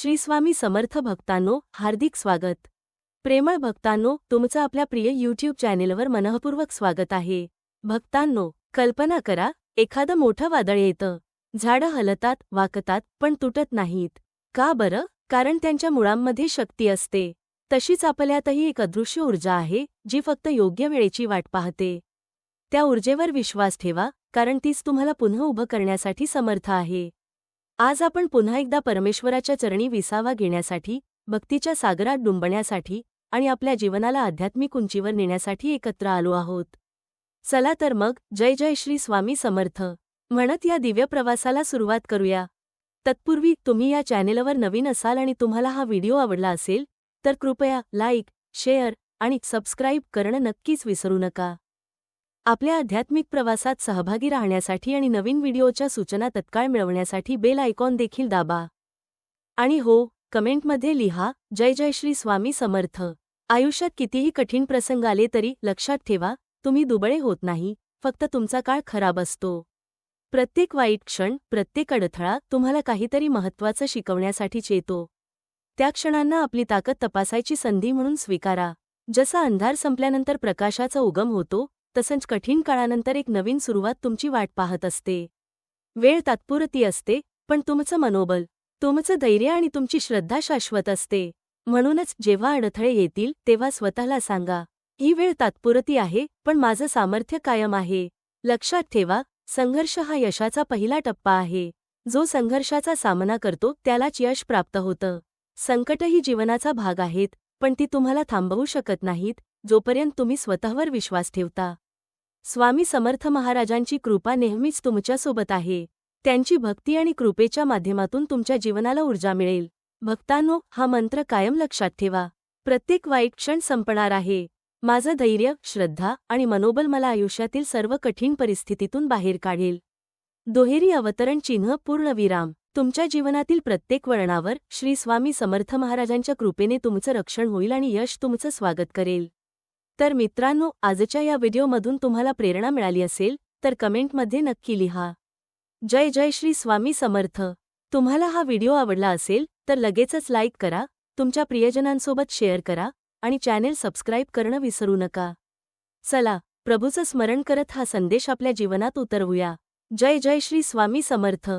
श्री स्वामी समर्थ भक्तांनो हार्दिक स्वागत. प्रेमळ भक्तांनो तुमचं आपल्या प्रिय यूट्यूब चॅनेलवर मनःपूर्वक स्वागत आहे. भक्तांनो कल्पना करा एखादं मोठं वादळ येतं. झाडं हलतात वाकतात पण तुटत नाहीत. का बरं? कारण त्यांच्या मुळांमध्ये शक्ती असते. तशीच आपल्यातही एक अदृश्य ऊर्जा आहे जी फक्त योग्य वेळेची वाट पाहते. त्या ऊर्जेवर विश्वास ठेवा कारण तीच तुम्हाला पुन्हा उभं करण्यासाठी समर्थ आहे. आज आपण पुन्हा एकदा परमेश्वराच्या चरणी विसावा घेण्यासाठी भक्तीच्या सागरात डुंबण्यासाठी आणि आपल्या जीवनाला आध्यात्मिक उंचीवर नेण्यासाठी एकत्र आलो आहोत. चला तर मग जय जय श्री स्वामी समर्थ. म्हणत या दिव्य प्रवासाला सुरुवात करूया. तत्पूर्वी तुम्ही या चॅनेलवर नवीन असाल आणि तुम्हाला हा व्हिडिओ आवडला असेल तर कृपया लाईक शेअर आणि सबस्क्राईब करणं नक्कीच विसरू नका. आपल्या आध्यात्मिक प्रवासात सहभागी राहण्यासाठी आणि नवीन व्हिडिओच्या सूचना तत्काळ मिळवण्यासाठी बेल आयकॉन देखील दाबा. आणि हो कमेंटमध्ये लिहा जय जय श्री स्वामी समर्थ. आयुष्यात कितीही कठीण प्रसंग आले तरी लक्षात ठेवा तुम्ही दुबळे होत नाही फक्त तुमचा काळ खराब असतो. प्रत्येक वाईट क्षण प्रत्येक अडथळा तुम्हाला काहीतरी महत्त्वाचं शिकवण्यासाठीच येतो त्या क्षणांना आपली ताकद तपासायची संधी म्हणून स्वीकारा. जसा अंधार संपल्यानंतर प्रकाशाचा उगम होतो तसंच कठीण काळानंतर एक नवीन सुरुवात तुमची वाट पाहत असते. वेळ तात्पुरती असते पण तुमचं मनोबल तुमचं धैर्य आणि तुमची श्रद्धा शाश्वत असते. म्हणूनच जेव्हा अडथळे येतील तेव्हा स्वतःला सांगा ही वेळ तात्पुरती आहे पण माझं सामर्थ्य कायम आहे. लक्षात ठेवा संघर्ष हा यशाचा पहिला टप्पा आहे. जो संघर्षाचा सामना करतो त्यालाच यश प्राप्त होतं. संकटही जीवनाचा भाग आहेत पण ती तुम्हाला थांबवू शकत नाहीत. जोपर्यंत तुम्ही स्वतःवर विश्वास ठेवता. स्वामी समर्थ महाराजांची कृपा नेहमीच तुमच्यासोबत आहे. त्यांची भक्ती आणि कृपेच्या माध्यमातून तुमच्या जीवनाला ऊर्जा मिळेल. भक्तांनो हा मंत्र कायम लक्षात ठेवा. प्रत्येक वाईट क्षण संपणार आहे. माझं धैर्य श्रद्धा आणि मनोबल मला आयुष्यातील सर्व कठीण परिस्थितीतून बाहेर काढेल. दोहेरी अवतरण चिन्ह पूर्णविराम तुमच्या जीवनातील प्रत्येक वळणावर श्री स्वामी समर्थ महाराजांच्या कृपेने तुमचं रक्षण होईल आणि यश तुमचं स्वागत करेल. तर मित्रांनो आजच्या या व्हिडिओमधून तुम्हाला प्रेरणा मिळाली असेल तर कमेंटमध्ये नक्की लिहा. जय जय श्री स्वामी समर्थ. तुम्हाला हा व्हिडिओ आवडला असेल तर लगेचच लाईक करा तुमच्या प्रियजनांसोबत शेअर करा आणि चॅनेल सबस्क्राईब करणं विसरू नका. चला प्रभूचं स्मरण करत हा संदेश आपल्या जीवनात उतरवूया. जय जय श्री स्वामी समर्थ.